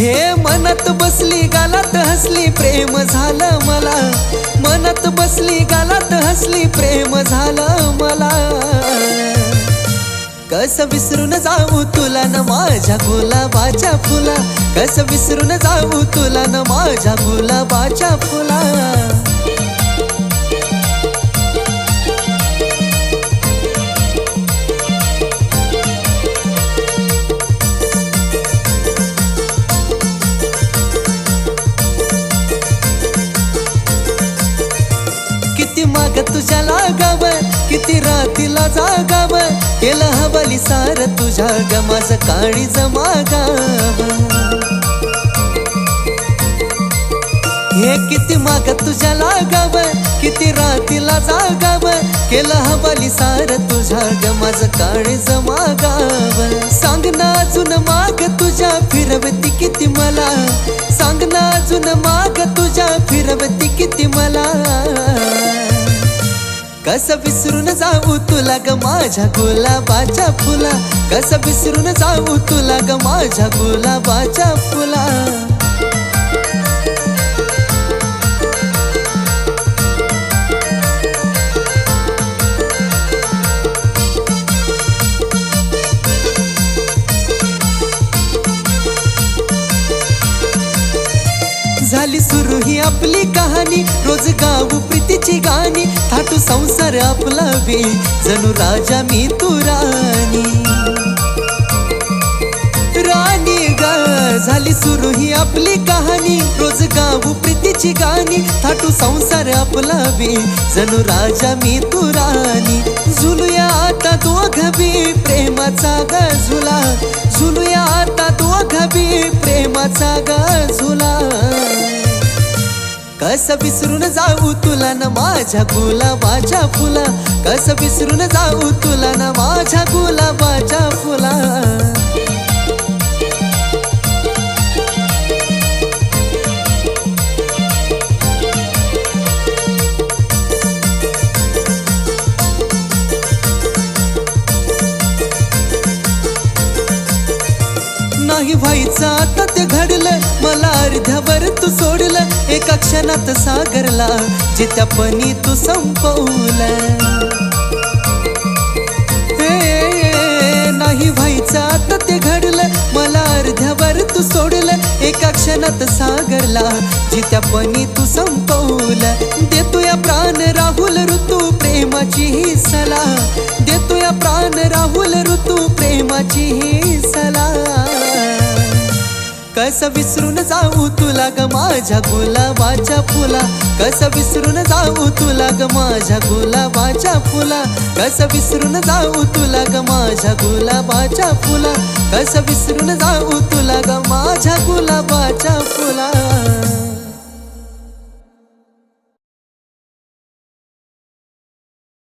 हे मनात बसली गालात हसली प्रेम झालं मला. मनात बसली गालात हसली प्रेम झालं मला. कस विसरून जाऊ तुला न माझ्या गुलाबाच्या फुला? कस विसरून जाऊ तुला न माझ्या गुलाबाच्या फुला? रातीला जागाव केलं हवली सार तुझ्या ग माझं काळी जमागाव हे किती माग तुझ्या लागाव किती रातीला जागाव. केलं हवली सार तुझ्या ग काळी जमा गाव सांग ना अजून माग तुझ्या फिरवती किती मला. सांग ना अजून माग तुझ्या फिरवती किती मला. कस विसरून जाऊ तुला ग माझ्या गुलाबाच्या फुला? कस विसरून जाऊ तुला ग माझ्या गुलाबाच्या फुला? सुरू ही आपली कहाणी. रोज गाऊ प्रीतीची गाणी. थाटू संसार आपला बी जणू राजा मी तू राणी. राणी ग झाली सुरू ही आपली कहाणी. रोज गाऊ प्रीतीची गाणी. थाटू संसार आपला बी जणू राजा मी तू राणी. झुलूया आता दोघ बी प्रेमाचा ग झुला झुलूया आता दोघ बी प्रेमाचा गा कस विसरून जाऊ तुला ना माझ्या गुलाबाच्या फुला? कस विसरून जाऊ तुला ना माझ्या गुलाबा नाही व्हायचं. आता ते घडलं. मला अर्ध्यावर तू सोडलं. एका क्षणात सागरला जित्यापणी तू संपवलं. नाही व्हायचं. आता ते घडलं. मला अर्ध्यावर तू सोडलं. एका क्षणात सागरला जित्यापणी तू संपवलं. देतो या प्राण राहुल ऋतू प्रेमाची ही सला देतो या प्राण राहुल ऋतू प्रेमाची ही सला कस विसरून जाऊ तुला ग माझ्या गुलाबाच्या फुला? कस विसरून जाऊ तुला ग माझ्या गुलाबाच्या फुला? कस विसरून जाऊ तुला ग माझ्या गुलाबाच्या फुला? कस विसरून जाऊ तुला ग माझ्या गुलाबाच्या फुला?